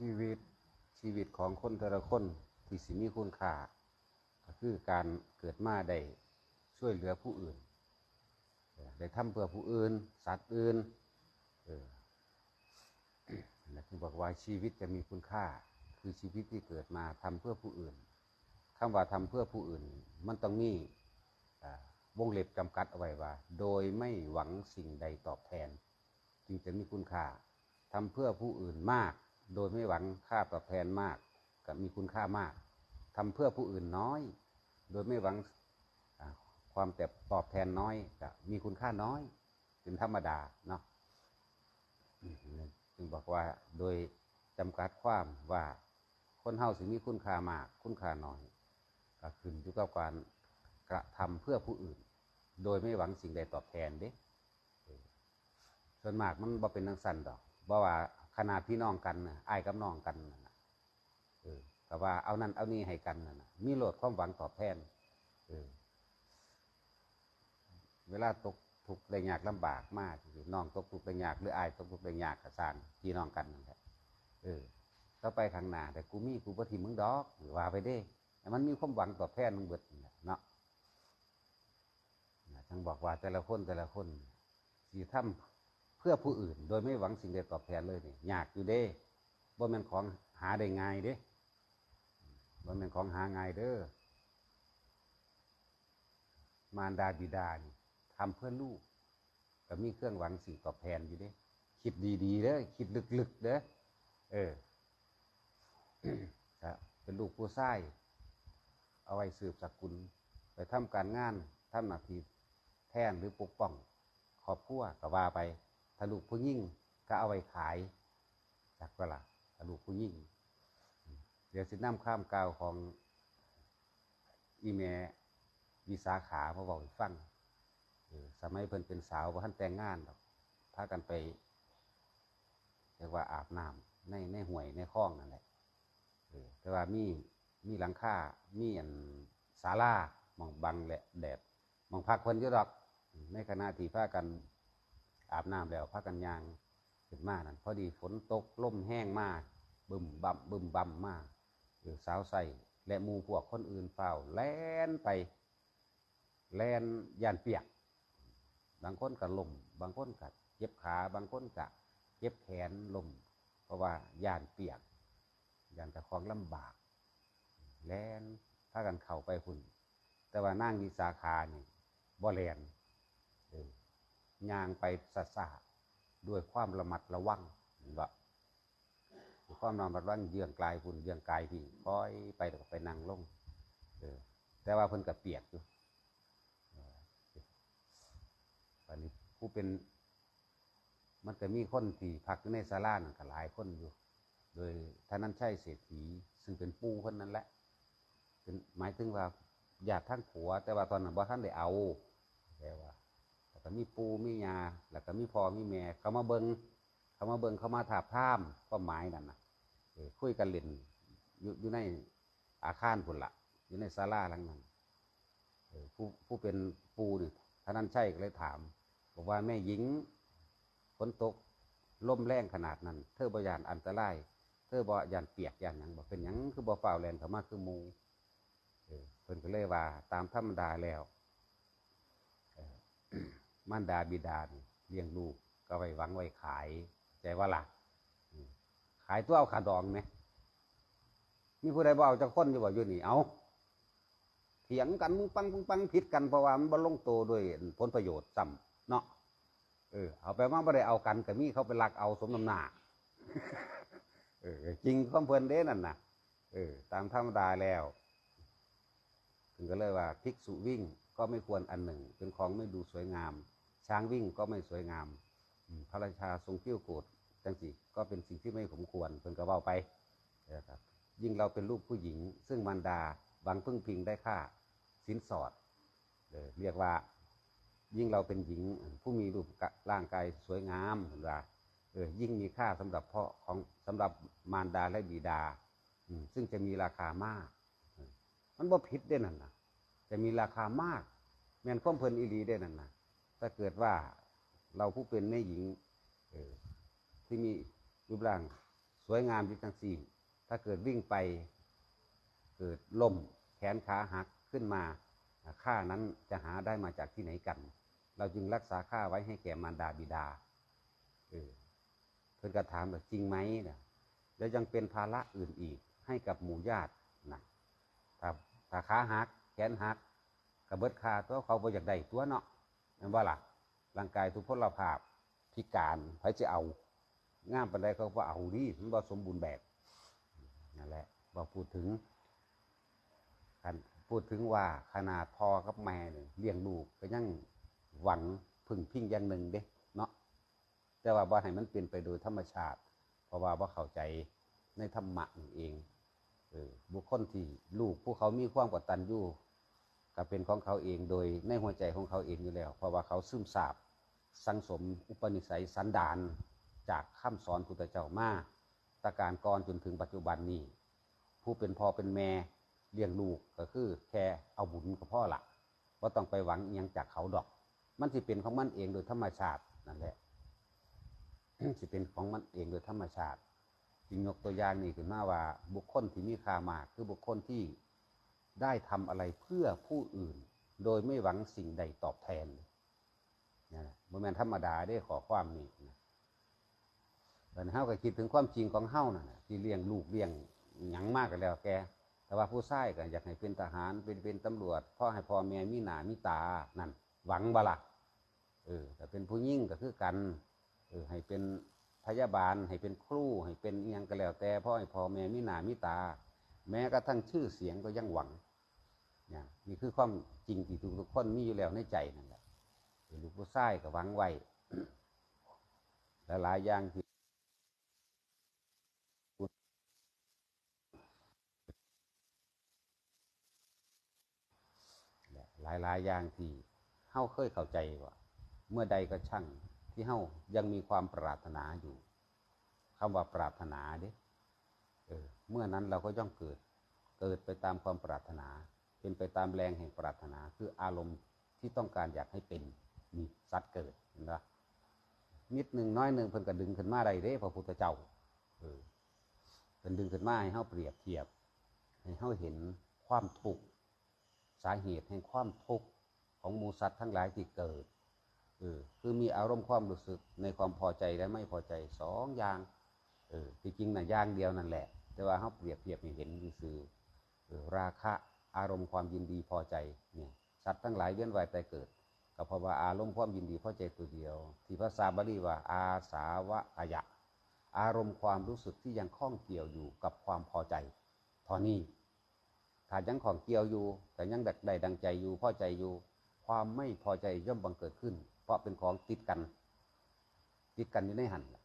ชีวิตชีวิตของคนแต่ละคนที่สิมีคุณค่าก็คือการเกิดมาได้ช่วยเหลือผู้อื่นได้ทำเพื่อผู้อื่น สัตว์อื่นเออนั่นแหละคือบอกว่าชีวิตจะมีคุณค่า คือชีวิตที่เกิดมาทำเพื่อผู้อื่นคำว่าทำเพื่อผู้อื่น มันต้องมีวงเล็บจำกัดเอาไว้ว่า โดยไม่หวังสิ่งใดตอบแทน จึงจะมีคุณค่าทำเพื่อผู้อื่นมาก โดยไม่หวังค่าตอบแทนมากก็มีคุณค่ามากทำเพื่อผู้อื่นน้อย โดยไม่หวังความแต่ตอบแทนน้อยก็มีคุณค่าน้อย เป็นธรรมดาเนาะจึงบอกว่าโดยจำกัดความว่าคนเฮาสิมีคุณค่ามาก คุณค่าน้อยก็ขึ้นอยู่กับการกระทำเพื่อผู้อื่น โดยไม่หวังสิ่งใดตอบแทนเด้ส่วนมากมันบ่เป็นนังสั้นดอกบ่ว่า นาดพี่น้องกันน่ะอ้ายกับน้องกันน่ะเออแต่ว่าเอานั่นเอานี่ให้กันน่ะมีโหลดความหวังตอบแทนเออเวลาตกทุกข์ได้ยากลำบากมากน้องตกทุกข์ได้ยากหรืออ้ายตกทุกข์ได้ยากก็สางพี่น้องกันนั่นแหละเออต่อไปข้างหน้าแต่กูมีกูบ่ทิมึงดอกหรือว่าไปเด้แต่มันมีความหวังตอบแทนมึงเบิดเนาะนะจังบอกว่าแต่ละคนแต่ละคนสิทำ เพื่อผู้อื่น โดยไม่หวังสิ่งใดตอบแทนเลยนี่ยากอยู่เด้บ่แม่นของหาได้ง่ายเด้บ่แม่นของหาง่ายเด้อมารดาบิดานี่ทำเพื่อลูกก็มีเครื่องหวังสิ่งตอบแทนอยู่เด้ คิดดีๆเด้อคิดลึกๆเด้อเออครับเป็นลูกผู้ชายเอาไว้สืบสกุล ไปทำการงานทำหน้าที่แทนหรือปกป้องครอบครัวก็ว่าไป ถ้าลูกผู้ยิ่งก็เอาไว้ขายจากเวลาถ้าลูกผู้ยิ่ง เดี๋ยวสิน้ำข้ามกาวของอีเมวิสาขามาบอกให้ฟังสมัยเพิ่นเป็นสาวว่าท่านแต่งงานดอกพากันไปเรียกว่าอาบน้ำในในห่วยในคลองนั่นแหละเออแต่ว่ามีมีหลังคามีอันศาลามองบังแหละแดดมองพักคนเยอะดอก ในขณะที่พากัน อาบน้ำแล้วพากันยางขึ้นมานั่นพอดีฝนตกล่มแห้งมากบึมบั่มบึมบั่มมากเออสาวใส่และมูพวกคนอื่นเฝ้าแล่นไป แล่นยานเปียก บางคนก็ลมบางคนก็เจ็บขาบางคนก็เจ็บแขนลมเพราะว่ายานเปียกยานตะคองลำบาก แล่นพากันเข้าไปหุ่น แต่ว่านั่งวิสาขานี่บ่แลนเออ ยางไปสะสะด้วยความระมัดระวังเห็นบ่ความระมัดระวังเยื่องกลายฝุ่นเยื่องกายพี่คอยไปแล้วก็ไปนั่งลงเออแต่ว่าเพิ่นก็เปียกอยู่อันนี้ผู้เป็น มันก็มีคนที่พักในศาลานั่นก็หลายคนอยู่ โดยท่านนั้นใช่เศรษฐีซึ่งเป็นปู่คนนั้นแหละเป็นหมายถึงว่าญาติทั้งผัว แต่ว่าตอนนั้นบ่ท่านได้เอาแต่ว่า แล้วก็มีปูมียาแล้วก็มีพ่อมีแม่เขามาเบิงเขามาเบิงเขามาถาบท่ามก็หมายนั่นนะเออคุยกันเล่นอยู่อยู่ในอาคารพุ่นละอยู่ในศาลาหลังนั้นเออผู้ผู้เป็นปูนี่ท่านั้นใช่ก็เลยถาม บอกว่าแม่หญิงฝนตกล่มแรงขนาดนั้น เธอบอยานอันตรายเธอบอยานเปียกยานหยังบอกเป็นหยังคือบ่ฝ่าแลนเขามาคือมูเออเพิ่นก็เลยว่า ตามธรรมดาแล้ว มารดาบิดานเลี้ยงลูกก็ไว้หวังไว้ขายใจว่าล่ะขายตัวเอาขาดองไหมมีผู้ใดบ่เอาจะค้นอยู่บ่อยู่นี่เอาเถียงกันมึงปังมึงปังผิดกันเพราะว่ามันบ่ลงตัวด้วยผลประโยชน์ซ้ำเนาะเออเอาไปมาบ่ได้เอากันก็มีเขาไปลักเอาสมน้ำหน้าเออจริงความเพลินเด้นั่นนะเออ ตามธรรมดาแล้ว ถึงก็เลยว่าภิกษุวิ่ง ก็ไม่ควรอันหนึ่ง เป็นของไม่ดูสวยงาม ช้างวิ่งก็ไม่สวยงาม พระราชาทรงเกี้ยวโกรธจังสิก็เป็นสิ่งที่ไม่สมควรเพิ่นก็เว้าไปนะครับ ยิ่งเราเป็นลูกผู้หญิง ซึ่งมารดาหวังพึ่งพิงได้ค่าสินสอดเเรียกว่ายิ่งเราเป็นหญิงผู้มีรูปร่างกายสวยงามเห็นว่าเออยิ่งมีค่าสำหรับพ่อของสำหรับมารดาและบิดาอืซึ่งจะมีราคามาก มันบ่ผิดเด้นั่นนะ จะมีราคามากแม่นข้อมเพลินอีหลีได้นั่นนะถ้าเกิดว่าเราผู้เป็นแม่หญิงออที่มีรูปร่างสวยงามอยู่จังสี่ ถ้าเกิดวิ่งไปเกิดล่มแขนขาหักขึ้นมาค่านั้นจะหาได้มาจากที่ไหนกัน เราจึงรักษาค่าไว้ให้แก่มารดาบิดาเออเพื่อนก็ถามว่าจริงไหมเนี่ยแล้วยังเป็นภาระอื่นอีกให้กับหมู่ญาตินะถ้าถ้าขาหัก นหักกระเบิดคาตัวเขาบ่อยากได้ตัวเนาะนั่นว่าล่ะร่างกายทุกพลภาพพิการใครจะเอางามปันใดเขาก็เอาดีมันบ่สมบูรณ์แบบนั่นแหละบ่พูดถึงพูดถึงว่าขนาดพ่อกับแม่เลี้ยงลูกก็ยังหวังพึ่งพิงอย่างหนึ่งเด้เนาะแต่ว่าบ่ให้มันเป็นไปโดยธรรมชาติ เพราะว่าบ่เข้าใจในธรรมะเองเออบุคคลที่ลูกผู้เขามีความกตัญญู ก็เป็นของเขาเองโดยในหัวใจของเขาเองอยู่แล้ว เพราะว่าเขาซึมซาบสังสมอุปนิสัยสันดานจากคำสอนพุทธเจ้ามาตะการก่อนจนถึงปัจจุบันนี้ ผู้เป็นพ่อเป็นแม่เลี้ยงลูกก็คือแค่เอาบุญกับพ่อละว่าต้องไปหวังยังจากเขาดอก มันสิเป็นของมันเองโดยธรรมชาตินั่นแหละสิเป็นของมันเองโดยธรรมชาติ จึงยกตัวอย่างนี้ขึ้นมาว่าบุคคลที่มีค่ามากคือบุคคลที่ ได้ทำอะไรเพื่อผู้อื่น โดยไม่หวังสิ่งใดตอบแทนนี่แหละโมเมนธรรมดาได้ขอความนี้นะแต่เฮาก็คิดถึงความจริงของเฮานั่นนะที่เลี้ยงลูกเลี้ยงหยังมากกันแล้วแก แต่ว่าผู้ชายก็อยากให้เป็นทหารเป็นเป็นตำรวจพ่อให้พ่อแม่มีหน้ามีตานั่นหวังบ่ละเออแต่เป็นผู้ยิ่งก็คือกันเออให้เป็นพยาบาลให้เป็นครูให้เป็นเอียงก็แล้วแต่พ่อให้พ่อแม่มีหน้ามีตา แม้กระทั่งชื่อเสียงก็ยังหวังเนี่ยนี่คือความจริงที่ทุกคนมีอยู่แล้วในใจนั่นแหละลูกผู้ชายก็หวังไว้หลายอย่างที่หลายๆอย่างที่เฮาเคยเข้าใจว่า เมื่อใดก็ช่างที่เฮายังมีความปรารถนาอยู่คำว่าปรารถนาเด้ เมื่อนั้นเราก็ย่อมเกิด เกิดไปตามความปรารถนา เป็นไปตามแรงแห่งปรารถนา คืออารมณ์ที่ต้องการอยากให้เป็นมีสัตว์เกิดเห็นปะนิดหนึ่งน้อยหนึ่งเพิ่นก็ดึงขึ้นมาได้เด้พระพุทธเจ้าเออเพิ่นดึงขึ้นมาให้เฮาเปรียบเทียบ ให้เฮาเห็นความทุกข์สาเหตุแห่งความทุกข์ของมูสัตว์ทั้งหลายที่เกิดเออคือมีอารมณ์ความรู้สึกในความพอใจและไม่พอใจสองอย่างเออที่จริงน่ะอย่างเดียวนั่นแหละ แต่ว่าเขาเปรียบเทียบให้เห็นคือเออราคะอารมณ์ความยินดีพอใจเนี่ยสัตว์ทั้งหลายเวียนว่ายแต่เกิดก็เพราะว่าอารมณ์ความยินดีพอใจตัวเดียว ที่ภาษาบาลีว่าอาสาวะขยะ อารมณ์ความรู้สึกที่ยังคล้องเกี่ยวอยู่กับความพอใจท่านี้ถ้ายังของเกี่ยวอยู่ แต่ยังดักใดดังใจอยู่พอใจอยู่ ความไม่พอใจย่อมบังเกิดขึ้น เพราะเป็นของติดกัน ติดกันอยู่ในหันแหละ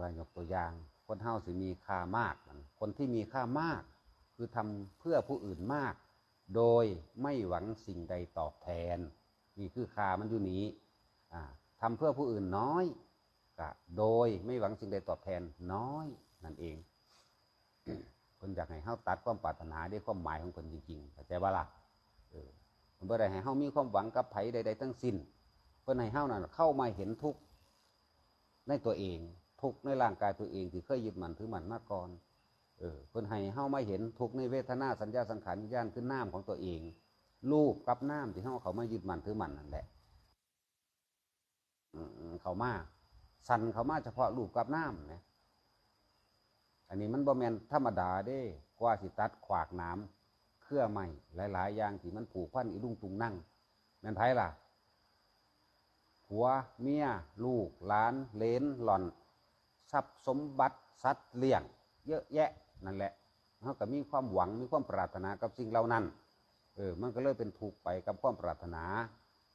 ว่ายกตัวอย่าง คนเฮาสิมีค่ามากมันคนที่มีค่ามาก คือทำเพื่อผู้อื่นมาก โดยไม่หวังสิ่งใดตอบแทน นี่คือค่ามันอยู่นี้ทำเพื่อผู้อื่นน้อยก็โดยไม่หวังสิ่งใดตอบแทนน้อยนั่นเองคนอยากให้เฮาตัดความปรารถนาด้วยความหมายของคนจริงๆเข้าใจว่าล่ะเออมันบ่ได้ให้เฮามีความหวังกับไผใด ๆ ทั้งสิ้น เพื่อให้เฮานั่นเข้ามาเห็นทุกข์ในตัวเอง ทุกในร่างกายตัวเองที่เคยยึดมั่นถือมั่นมาก่อน เออเพื่อให้เฮาไมาเห็นทุกในเวทนาสัญญาสังขารวิญญาณคือน้ำของตัวเอง รูปกับน้ำที่เฮาเขามายึดมั่นถือมั่นนั่นแหละเขามาสันเขามาเฉพาะรูปกับน้ำนะอันนี้มันบ่แมนธรรมดาเด้ กว่าสิตัดขวากน้ำเครื่อใหม่หลาย ๆ อย่างที่มันผูกพันอีลุงตุงนั่งแม่นไผล่ะผัวเมียลูกหลานเลนหล่อน ทรัพย์สมบัติสัตว์เลี้ยง เยอะแยะนั่นแหละเขาก็มีความหวังมีความปรารถนากับสิ่งเหล่านั้นเออมันก็เลยเป็นถูกไปกับความปรารถนา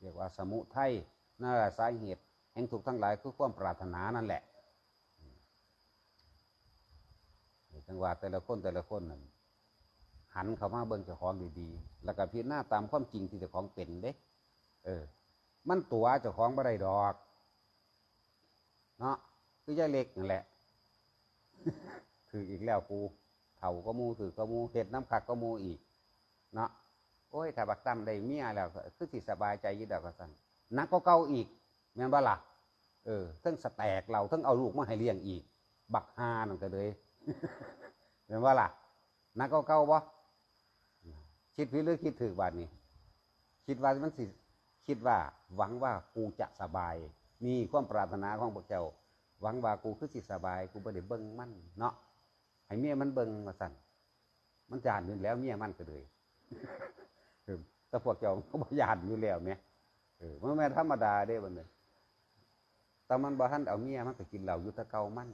เรียกว่าสมุทัยนั่นแหละสาเหตุแห่งทุกทั้งหลายคือความปรารถนานั่นแหละจังหวะแต่ละคนแต่ละคนนั่นหันเข้ามาเบิ่งเจ้าของดีๆ แล้วก็พิจารณาตามความจริงที่เจ้าของเป็นเด้ เออ มันตัวเจ้าของบ่ได้ดอก เนาะ คือยายเล็กนั่นแหละถืออีกแล้วกูเถาก็มูถือก็มูเห็ดน้ำขักก็มูอีก เนาะโอ้ยถ้าบักตั้มได้เมียแล้วคือสิสบายใจยิ่งดอกสันนักก็เก่าอีกแม่นบ่ล่ะเออทั้งสแตกเราทั้งเอาลูกมาให้เลี้ยงอีก บักฮานั่นก็เลยเห็นว่ล่ะนักเก่าบ่คิดผิดหรือคิดถูกบาดนี้ คิดว่ามันสิคิดว่าหวังว่ากูจะสบาย มีความปรารถนาของพวกเจ้า หวังว่ากูคือสิสบาย กูบ่ได้เบิ่งมันเนาะให้เมียมันเบิ่งว่าสั่นมันจานอยู่แล้วเมียมันก็เลยแต่พวกเจ้าก็บ่ยานอยู่แล้วแหม่เออมันแม่ธรรมดาเด้บัดนี้แต่มันบ่ทันเอาเมียมันก็กินเหล้าอยู่แตะเก่ามัน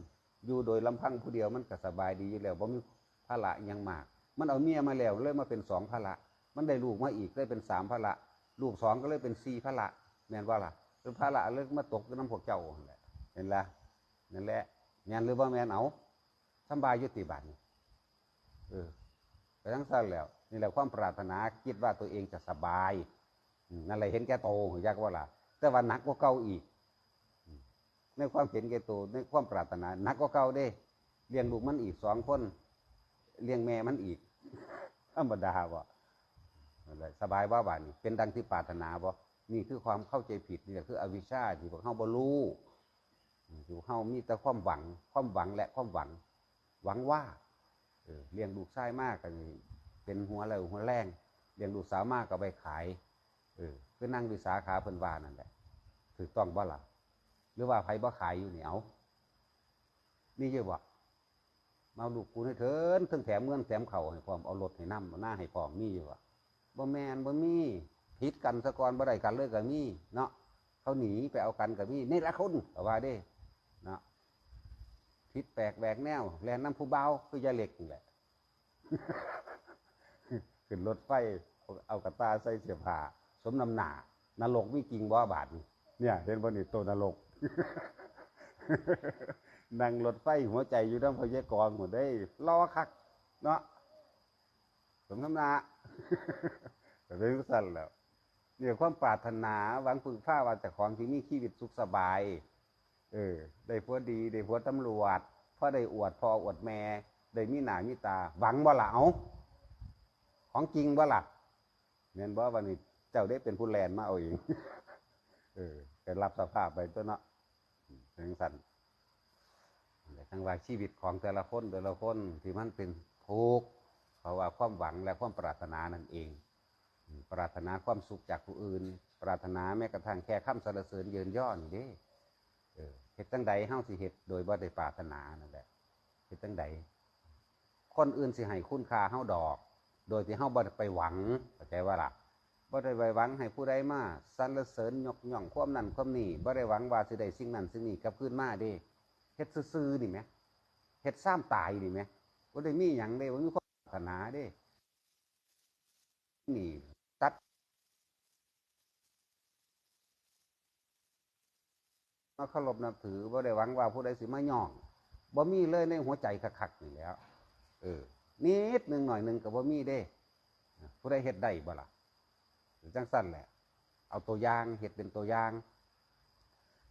อยู่โดยลำพังผู้เดียวมันก็สบายดีอยู่แล้วบ่มีภาระยังมาก มันเอาเมียมาแล้วเลยมาเป็นสองภาระมันได้ลูกมาอีกเลยเป็นสามภาระลูกสองก็เลยเป็นสี่ภาระแม่นว่าล่ะเป็นภาระเลยมาตกน้ำพวกเจ้านั่นแหละเห็นละ นั่นแหละแมนหรือว่าแม่นเอาสบายยุติบัติเออไปทั้งสั้นแล้วนี่แหละความปรารถนาคิดว่าตัวเองจะสบายนั่นแหละเห็นแก่โตยากว่าล่ะแต่ว่านักกว่าเก่าอีกในความเห็นแก่โตในความปรารถนานักกว่าเก่าเด้เลี้ยงลูกมันอีกสองคนเลี้ยงแม่มันอีกธรรมดาบ่ะสบายว่าบ้านี่เป็นดังที่ปรารถนาบ่นี่คือความเข้าใจผิดนี่แหละคืออวิชชาที่พวกเฮาบ่รู้ อืมที่เฮามีแต่ความหวัง ความหวังและความหวัง หวังว่าเออเลี้ยงลูกชายมากก็นี่เป็นหัวแล้วหัวแรงเลี้ยงลูกสาวมากก็ไปขายเออคือนั่งวิสาขาเพิ่นว่านั่นแหละถูกต้องบ่ล่ะหรือว่าไผบ่ขายอยู่เหนี่เอามีเยอะบ่มาลูกกูให้เถินถึงแถมเงินแถมเข่าให้พร้อมเอารถให้น้ำเอาหน้าให้พร้อมมีอยู่อะบ่แมนบ่มีผิดกันสะกอนบ่ได้กันเลยก็มีเนาะเขาหนีไปเอากันก็มีนี่ละคนก็ว่าเด้ นาะผิดแปลกแหวกแนวแลนน้ำผู้เบาคือยาเหล็กนี่แหละขึ้นรถไฟเอากระตาใส่เสียผ้าสมน้ำหนานรกมีจริงบ่บาทเนี่ย เห็นบ่นี่ตัวนรกนั่งรถไฟหัวใจอยู่น้ำพยากรหมดได้รอคัก เนาะสมน้ำหนาก็เป็นสั้นแล้วเนี่ยความปรารถนาหวังพึ่งผ้าวาจากของที่มีชีวิตสุขสบาย เออ ได้ผัวดี ได้ผัวตำรวจพ่อได้อวดพ่ออวดแม่ ได้มีหน้ามีตา หวังบ่ละเอาของจริงบ่ละเน้นบ่วันนี้เจ้าได้เป็นผู้แลนมาเอาเอง เออไปรับสภาพไปตัวเนาะถึงสันทั้งว่าชีวิตของแต่ละคนแต่ละคนที่มันเป็นทุกข์เพราะว่าความหวังและความปรารถนานั่นเอง ปรารถนาความสุขจากผู้อื่น ปรารถนาแม้กระทั่งแค่คำสรรเสริญเยินย่อนี่เด้ เออเฮ็ดตั้งใดเฮาสิเฮ็ดโดยบ่ได้ปรารถนานั่นแหละเฮ็ดตั้งใดคนอื่นสิให้คุณค่าเฮาดอก โดยที่เฮาบ่ได้ไปหวังเข้าใจว่าล่ะบ่ได้ไปหวังให้ผู้ใดมาสรรเสริญยกย่องความนั้นความนี้บ่ได้หวังว่าสิได้สิ่งนั้นสิ่งนี้กลับคืนมาเด้เฮ็ดซื่อๆนี่ไหมเฮ็ดซ้ำตายนี่ไหมว่ได้มีหยังเด้ว่มีความปรารถนาเด้นี่ ตัด มาเคารพนับถือบ่ได้หวังว่าผู้ใดสิมาย่องบ่มีเลยในหัวใจคักๆนี่แล้ว เออ นิดหนึ่งหน่อยหนึ่งก็บ่มีเด้ ผู้ใดเฮ็ดได้บ่ล่ะหรือจังสั้นแหละ เอาตัวอย่างเฮ็ดเป็นตัวอย่าง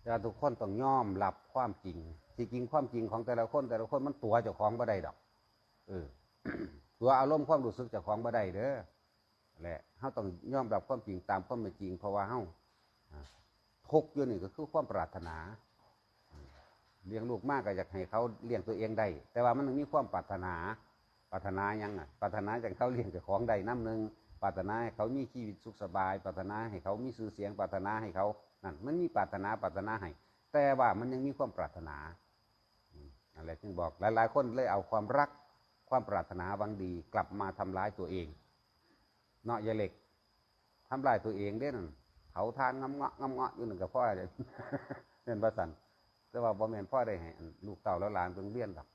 แต่ว่าทุกคนต้องยอมรับความจริงที่จริงความจริงของแต่ละคน แต่ละคนมันตัวเจ้าของบ่ได้ดอก เออ ตัวอารมณ์ความรู้สึกเจ้าของบ่ได้เด้อแหละเฮาต้องยอมรับความจริงตามความเป็นจริงเพราะว่าเฮา ทุกข์อยู่นี่ก็คือความปรารถนาเลี้ยงลูกมากก็อยากให้เขาเลี้ยงตัวเองได้ แต่ว่ามันมีความปรารถนา ปรารถนายังอะ ปรารถนาจากเขาเลี้ยงจ้าของได้น้ำหนึ่งปรารถนาให้เขามีชีวิตสุขสบาย ปรารถนาให้เขามีชื่อเสียง ปรารถนาให้เขา นั่น มันมีปรารถนา ปรารถนาให้ แต่ว่ามันยังมีความปรารถนาอะไรจึงบอก หลาย ๆ คนเลยเอาความรัก ความปรารถนาหวังดี กลับมาทำร้ายตัวเอง เนาะยาเหล็กทำลายตัวเองเด้นั่น เผาทานงำเงาะงำเงาะอยู่หนึ่งกับพ่อเลยเห็นประสันแต่ว่าบ่แม่นพ่อได้ให้อันลูกเต่าแล้วหลานเพิ่งเลี้ยนดอก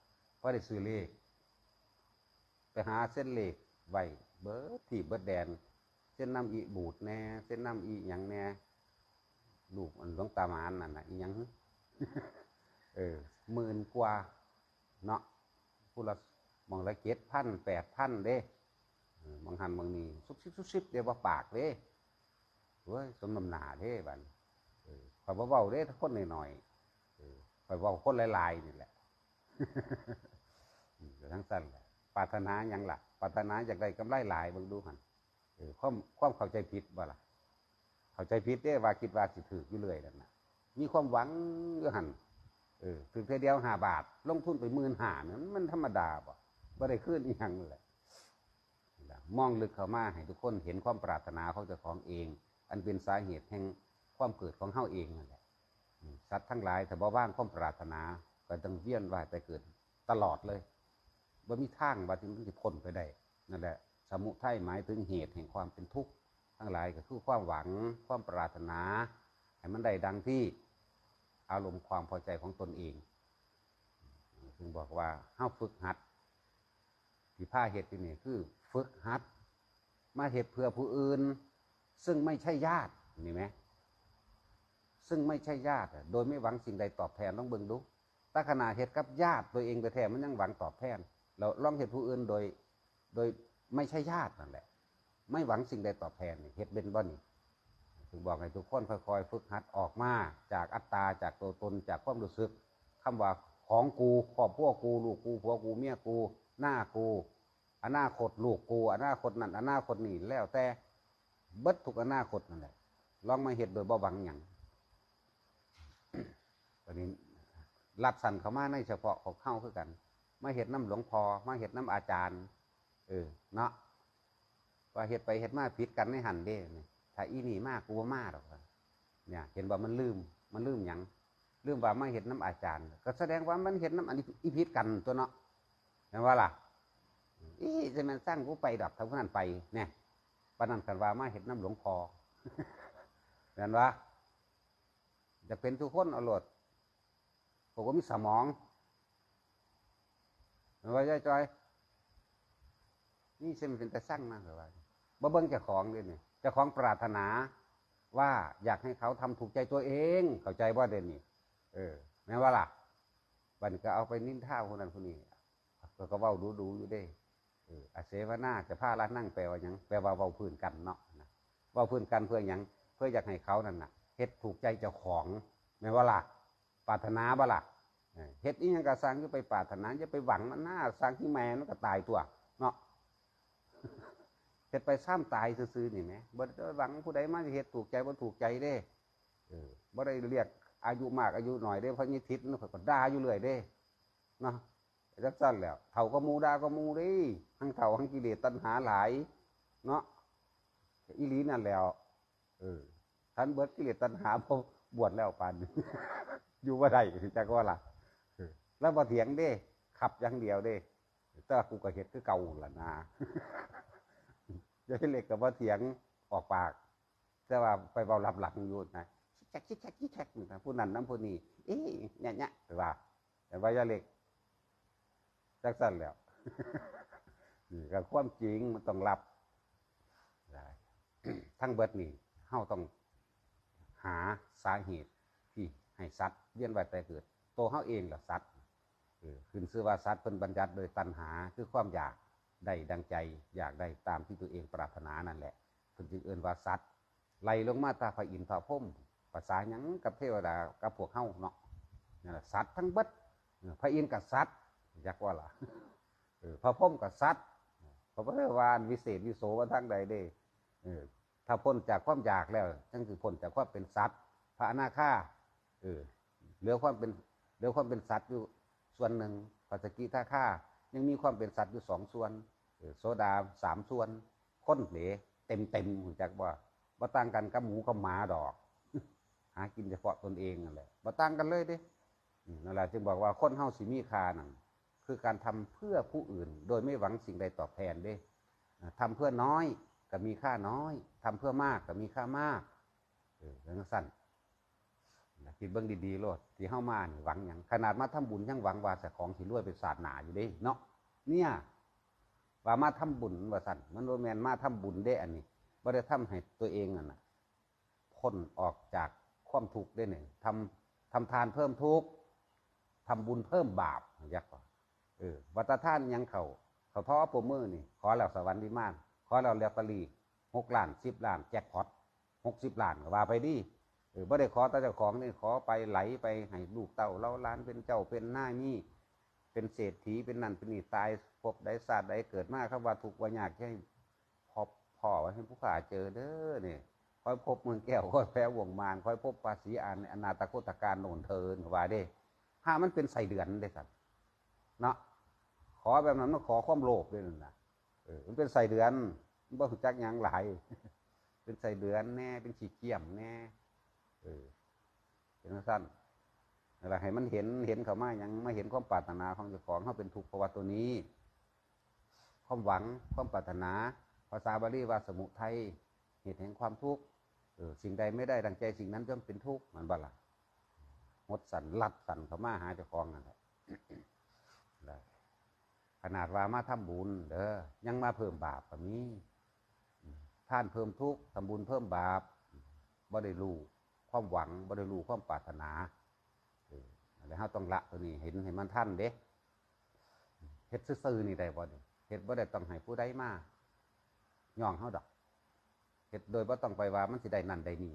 พ่อได้ซื้อเลข ไปหาเส้นเลขไว้เบิดที่เบิดแดน เส้นน้ำอีบูดแน่ เส้นน้ำอีหยังแน่ลูกอันหลวงตามานนั่นนะอีหยังเออหมื่นกว่าเนาะผู้ละมองละเจ็ดพันแปดพันเด้เออบางหันบางนี้ซุบซิบซุบซิบเดี๋ยวว่าปากเด้ เว้ยสมน้ำหนาเด้บันคอยเบาๆเด้ถ้าคนหน่อยๆคอยเบาคนหลายๆนี่แหละทั้งสั้นแหละปรารถนาหยังหล่ะปรารถนาอยากได้กำไรหลายเบิ่งดูหันเออความความเข้าใจผิดบ่ล่ะ เข้าใจผิดเด้ว่าคิดว่าสิถืออยู่เรื่อยนั่นน่ะมีความหวังอยู่หันเออถึงเทอเดียวหาบาท ลงทุนไปหมื่นห้าเนี่ยมันธรรมดาบ่บ่ได้ขึ้นอีหยังเลยมองลึกเข้ามาให้ทุกคนเห็นความปรารถนาของเจ้าของเอง อันเป็นสาเหตุแห่งความเกิดของเฮาเองนั่นแหละสัตว์ทั้งหลายถ้าบ่ว่างความปรารถนาก็ต้องเวียนว่ายไปเกิดตลอดเลยบ่มีทางว่าที่มันจะพ้นไปได้นั่นแหละ สมุทัยหมายถึงเหตุแห่งความเป็นทุกข์ทั้งหลายก็คือความหวังความปรารถนา ให้มันได้ดังที่อารมณ์ความพอใจของตนเองถึงบอกว่าเฮาฝึกหัดที่ผ้าเหตุที่นี่คือ ฝึกหัด มาเหตุเพื่อผู้อื่น ซึ่งไม่ใช่ญาตินี่ไหมซึ่งไม่ใช่ญาติโดยไม่หวังสิ่งใดตอบแทนต้องเบิ่งดูถ้าขณะเหตุกับญาติตัวเองแต่แท้มันยังหวังตอบแทนเราลองเหตุผู้อื่นโดย โดยไม่ใช่ญาตินั่นแหละ ไม่หวังสิ่งใดตอบแทนเหตุเป็นบ่นี่ถึงบอกให้ทุกคนค่อยๆ ฝึกหัดออกมาจากอัตตาจากตัวตนจากความรู้สึกคำว่าของกูครอบครัวกูลูกกูผัวกูเมียกู หน้ากู อนาคตลูกกู อนาคตนั่นอนาคตนี่แล้วแต่ เบิดทุกอนาคตนั่นแหละลองมาเหตุโดยบ่หวังหยังตอนนี้รับสั่นเขามาในเฉพาะของเข้าคือกัน มาเหตุน้ำหลวงพอมาเหตุน้ำอาจารย์ เออ เนาะว่าเหตุไปเหตุมาผิดกันในหันเด้ถ้าอีนี่มากกูว่ามาหรอกเนี่ย เห็นว่ามันลืม มันลืมหยังลืมว่ามาเห็นน้ำอาจารย์ ก็แสดงว่ามันเห็นน้ำอันนี้อีพิษกันตัวเนาะเห็นว่าล่ะอีจะมันสร้างกูไปดอกทำขนาดไปเนี่ย ปนันกันว่ามาเห็นน้ำหลวงพอเห็นว่าจะเป็นทุกคนเอาโหลดผมก็มีสมองเห็นว่าย่อยจอย นี่เส้นเป็นแต่สร้างนะหรอว่าบ่เบิ้งเจ้าของเลยเนี่ยเจ้าของปรารถนาว่าอยากให้เขาทำถูกใจตัวเอง เข้าใจว่าเด่นนี่เออแม้ว่าล่ะบันก็เอาไปนินท่าคนนั้นคนนี้ก็ก็เว้าดูดูอยู่เด้ อออาเสวนาจะผ้าละนั่งแปลว่าหยังแปลว่าเว้าพื้นกันเนาะนะเว้าพื้นกันเพื่อหยังเพื่ออยากให้เขานั่นน่ะเฮ็ดถูกใจเจ้าของแม้ว่าล่ะปรารถนาบ่ล่ะเออเฮ็ดอีหยังก็สร้างจะไปปรารถนาจะไปหวังมันหน้าสร้างที่แม่มันก็ตายตัว เนาะเฮ็ดไปซ้ำตายซื่อๆนี่แหมบ่ได้หวังผู้ใดมาเฮ็ดถูกใจบ่ถูกใจเด้เออบ่ได้เรียกอายุมากอายุหน่อยเด้เพราะนี่ทิศมันก็ด่าอยู่เรื่อยเด้เนาะ จักซั่นแล้วเฒ่าก็มูดาก็มูด้ทั้งเฒ่าทั้งกิเลสตัณหาหลาย เนาะอีหลีนั่นแล้ว เออท่านเบิดกิเลสตัณหาพอบวชแล้วปานอยู่บ่ได้จักว่าล่ะแล้วบ่เถียงเด้ ขับอย่างเดียวเด้แต่กูก็เฮ็ดคือเก่าล่ะนะยายเล็กกับว่าเถียงออกปาก แต่ว่าไปเบาหลับหลังอยู่นะชิแชกชิแชกชิแชกนะผู้นั้นน้ำผู้นี้เอ๊ะเนี่ยเนี่ยหรือว่าแต่ว่ายายเล็ก จักสั้นแล้วนี่ก็ความจริงมันต้องรับทั้งเบิดนี่เฮาต้องหาสาเหตุที่ให้สัตว์เวียนว่ายแต่เกิดตัวเฮาเองล่ะสัตว์เอขึ้นชื่อว่าสัตว์เป็นบัญญัติโดยตัณหาคือความอยากได้ดังใจ อยากได้ตามที่ตัวเองปรารถนานั่นแหละเพิ่นจึงเอื่นว่าสัตว์ไล่ลงมาตาพระอินทร์พระพรหมภาษาหยังกับเทวดากับพวกเฮาเนาะนั่นแหละสัตว์ทั้งเบิดเออพระอินทร์กับสัตว์ ยักว่าล่ะพระพรหมกับสัตว์พระพุทธวานวิเศษวิโสว่าทั้งใดเด้เออถ้าพ้นจากความอยากแล้วนั่นคือพ้นจากความเป็นสัตว์ พระอนาคาเออเหลือความเป็นเหลือความเป็นสัตว์อยู่ส่วนหนึ่งปัสสกิท่าค่ายังมีความเป็นสัตว์อยู่สองส่วนโซดาสามส่วนค้นเหลเต็มเต็มหูจักว่าบ่ต่างกันกับหมูกับหมาดอก หากินเฉพาะตนเองนั่นแหละบ่ต่างกันเลยด้อืมนั่นแหละจึงบอกว่าคนเฮาสิมีคานั่น คือการทำเพื่อผู้อื่น โดยไม่หวังสิ่งใดตอบแทนเด้อ่าทำเพื่อน้อยก็มีค่าน้อยทำเพื่อมากก็มีค่ามากเออจังสั้นคิดเบิ่งดีๆโลดที่เฮามานี่หวังหยังขนาดมาทำบุญยังหวังว่าจะของสิรวยเป็นศาสนาอยู่เด้เนาะเนี่ยว่ามาทำบุญว่าสั่นมันโรแมนมาทำบุญได้อันนี้บ่ได้ทำให้ตัวเองนั่นน่ะพ้นออกจากความทุกข์ได้หนึ่งทำทำทานเพิ่มทุกข์ทำบุญเพิ่มบาปยักษ์ เออวัตท่านยังเขาเขาท้อปมมือนี่ ขอแล้วสวรรค์วิมานขอแล้วเรียกตลีหกล้านสิบล้านแจ็คพอตหกสิบล้านก็ว่าไปดิเออบ่ได้ขอแต่เจ้าของนี่ขอไปไหลไปให้ลูกเต้าเล่าล้านเป็นเจ้าเป็นหน้านี่เป็นเศรษฐีเป็นนั่นเป็นนี่ตายพบได้ศาสตร์ได้เกิดมาครับว่าถูกว่ายากให้พบพ่อไว้ให้ผู้ข่าเจอเด้อเนี่ยคอยพบเมืองแก้วคอยแพ้วงมารคอยพบภาษีอานอนาตโคตการโนนเทินว่าเด้ห้ามันเป็นใส่เดือนได้สัตว์เนาะ อแบบนั้นมันขอความโลภด้วยนั่นนะเออมันเป็นใส่เดือนมันบ่รู้จักยังหลาย เป็นใส่เดือนแน่ เป็นขี้เกียมแน่ เออเป็นสั้นอะไรให้มันเห็นเห็นเขามายังไม่เห็นความปรารถนาของเจ้าของเขาเป็นทุกข์เพราะว่าตัวนี้ ความหวังความปรารถนา ภาษาบาลีว่าสมุทัยเหตุแห่งความทุกข์เออสิ่งใดไม่ได้ดังใจสิ่งนั้นย่อมเป็นทุกข์มันบ่ละงดสั่นลัดสั่นเขามาหาเจ้าของนั่นแหละ ขนาดว่ามาทำบุญเด้อยังมาเพิ่มบาปแบบนี้ท่านเพิ่มทุกข์ทำบุญเพิ่มบาปบ่ได้รู้ความหวังบ่ได้รู้ความปรารถนาแล้วเราต้องละตัวนี้เห็นเห็นมันท่านเด้เฮ็ดซื่อๆนี่ได้บ่เนี่ยเฮ็ดบ่ได้ต้องให้ผู้ใดมาย่องเฮาดอกเฮ็ดโดยบ่ต้องไปว่ามันสิได้นั่นได้นี่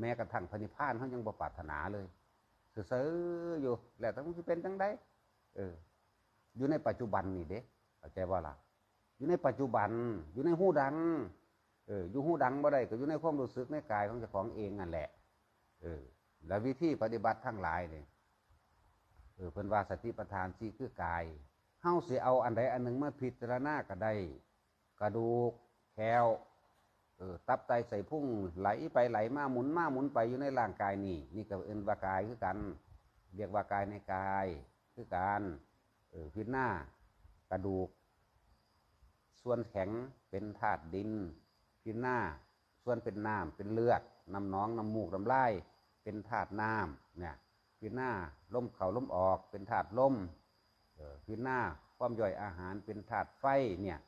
แม้กระทั่งพระนิพพานเฮายังบ่ปรารถนาเลยซื่อๆอยู่แล้วแต่มันสิเป็นจังไดเออ อยู่ในปัจจุบันนี่เด้เข้าใจว่าล่ะ อยู่ในปัจจุบัน อยู่ในหูดัง เออ อยู่หูดังบ่ได้ก็อยู่ในความรู้สึกในกายของเจ้าของเองนั่นแหละ เออ แล้ววิธีปฏิบัติทั้งหลายเนี่ยเออเพิ่นว่าสติปัฏฐานสี่คือกายเฮาสิเอาอันใดอันหนึ่งมาพิจารณาก็ได้กระดูกแคลเออตับไตใส่พุ่งไหลไปไหลมาหมุนมาหมุนไปอยู่ในร่างกายนี่ นี่ก็เอ็นว่ากายคือกัน เรียกว่ากายในกายคือการ เออพิจหน้ากระดูก ส่วนแข็งเป็นธาตุดิน พิจหน้า ส่วนเป็นน้ำเป็นเลือดน้ำหนองน้ำมูกน้ำลายเป็นธาตุน้ำเนี่ยพิจหน้าลมเข่าลมออกเป็นธาตุลมเออพิจหน้าความย่อยอาหารเป็นธาตุไฟเนี่ย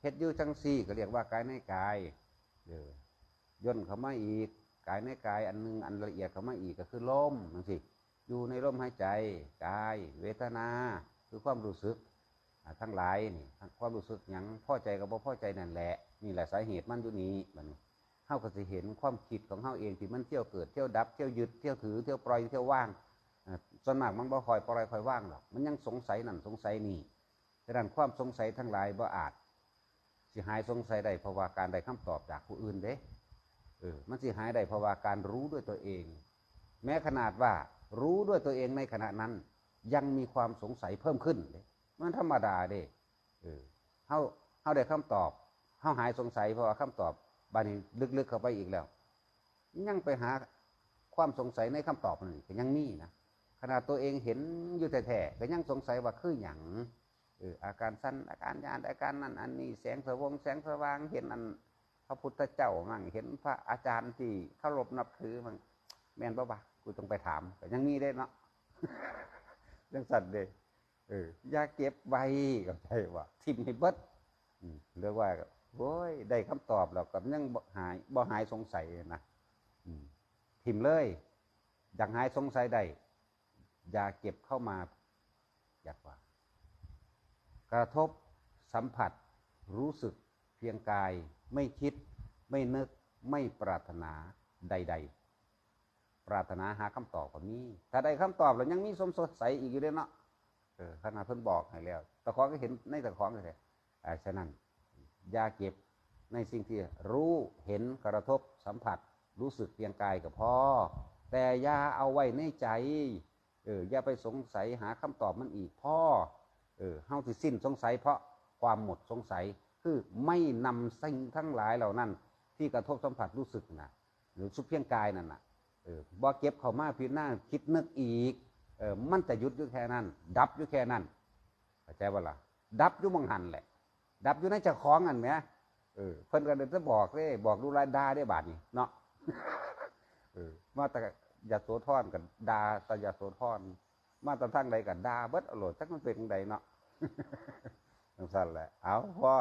เฮ็ดยูจังซี่ก็เรียกว่ากายในกายเออย่นเข้ามาอีกกายในกายอันหนึงอันละเอียดเข้ามาอีกก็คือลมนั่นสิอยู่ในลมหายใจกาย เวทนา คือความรู้สึกทั้งหลายนี่ความรู้สึกหยังพ่อใจกับบ่พอใจนั่นแหละนี่แหละสาเหตุมันอยู่นี้บัดนี้เฮาก็สิเห็นความคิดของเฮาเองที่มันเที่ยวเกิดเที่ยวดับเที่ยวยึดเที่ยวถือเที่ยวปล่อยเที่ยวว่างส่วนมากมันบ่คอยปล่อยคอยว่างหรอกมันยังสงสัยนั่นสงสัยนี่ดังนั้นความสงสัยทั้งหลายบ่อาจสิหายสงสัยได้เพราะว่าการได้คำตอบจากผู้อื่นเด้เออมันสิหายได้เพราะว่าการรู้ด้วยตัวเอง แม้ขนาดว่ารู้ด้วยตัวเองในขณะนั้น ยังมีความสงสัยเพิ่มขึ้นเด้มันธรรมดาเด้เออเฮาเฮาได้คำตอบเฮาหายสงสัยเพราะว่าคำตอบบานี้ลึกๆเข้าไปอีกแล้ว ยังไปหาความสงสัยในคำตอบนั่ก็ยังมีนะขนาดตัวเองเห็นอยู่แท้ๆก็ยังสงสัยว่าคือหยังเอออาการสั้นอาการยานอาการนั่นอันนี้แสงสว่างแสงสว่างเห็นอันพระพุทธเจ้ามั่งเห็นพระอาจารย์ที่เคารพนับถือมั่งแม่นปะวะกูต้องไปถามก็ยังมีได้เนาะ เรื่องสัตว์เด้เอออย่าเก็บไว้กับใจว่าทิมให้เบิดอืมเรียกว่าโว้ยได้คำตอบแล้วกับยังบ่หายบ่หายสงสัยนะอืมทิมเลยอยากหายสงสัยได้อย่าเก็บเข้ามา อยากว่า กระทบสัมผัส รู้สึกเพียงกาย ไม่คิด ไม่นึกไม่ปรารถนาใด ๆ ปรารถนาหาคำตอบก็มี ถ้าได้คำตอบแล้วยังมีสมสดใสอีกอยู่เด้เนาะเออขนาดเพิ่นบอกให้แล้วตะของก็เห็นในตะของเลยอ่าฉะนั้นอย่าเก็บในสิ่งที่รู้เห็นกระทบสัมผัส รู้สึกเพียงกายกับพ่อแต่อย่าเอาไว้ในใจเอออย่าไปสงสัยหาคำตอบมันอีกพ่อเออเฮาที่สิ้นสงสัย เพราะความหมดสงสัยคือไม่นำสิ่งทั้งหลายเหล่านั้น ที่กระทบสัมผัสรู้สึกนะหรือสุเพียงกายนั่นนะ เออบ่เก็บเข้ามาพิจารณาคิดนึกอีกเออมันจะหยุดอยู่แค่นั้น ดับอยู่แค่นั้นเข้าใจว่าล่ะดับอยู่มังหันแหละ ดับอยู่ในเจ้าของอันไหมเออเพิ่นก็เดินจะบอกเลยบอกดูรายดาได้บาทนี่เนาะเออมาแต่ยาโสธรกับดาตายาโสธรมาแตะทั้งใดกับดาเบิดอร่อยจักมันเป็นจังใดเนาะจังสั่นแหละเอาพอ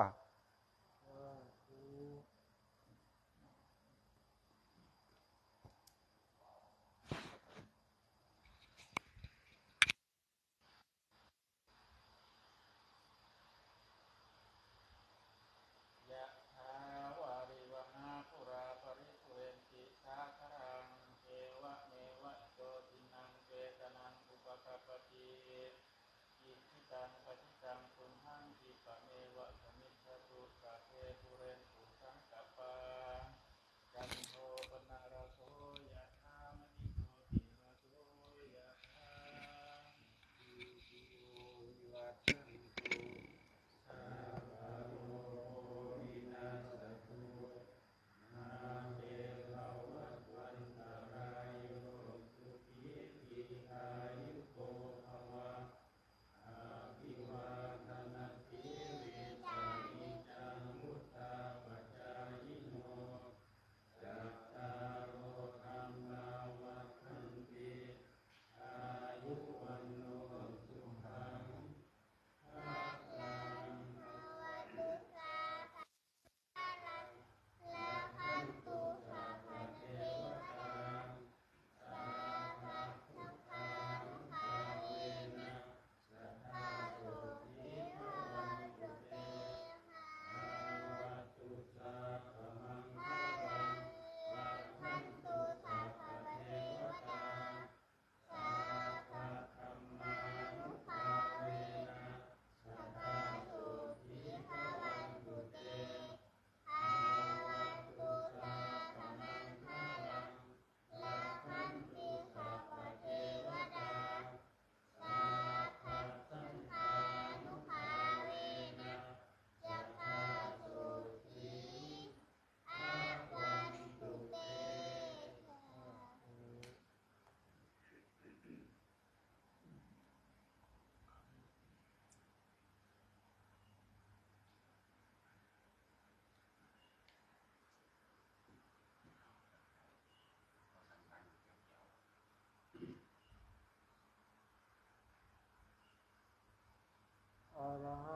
ระหะ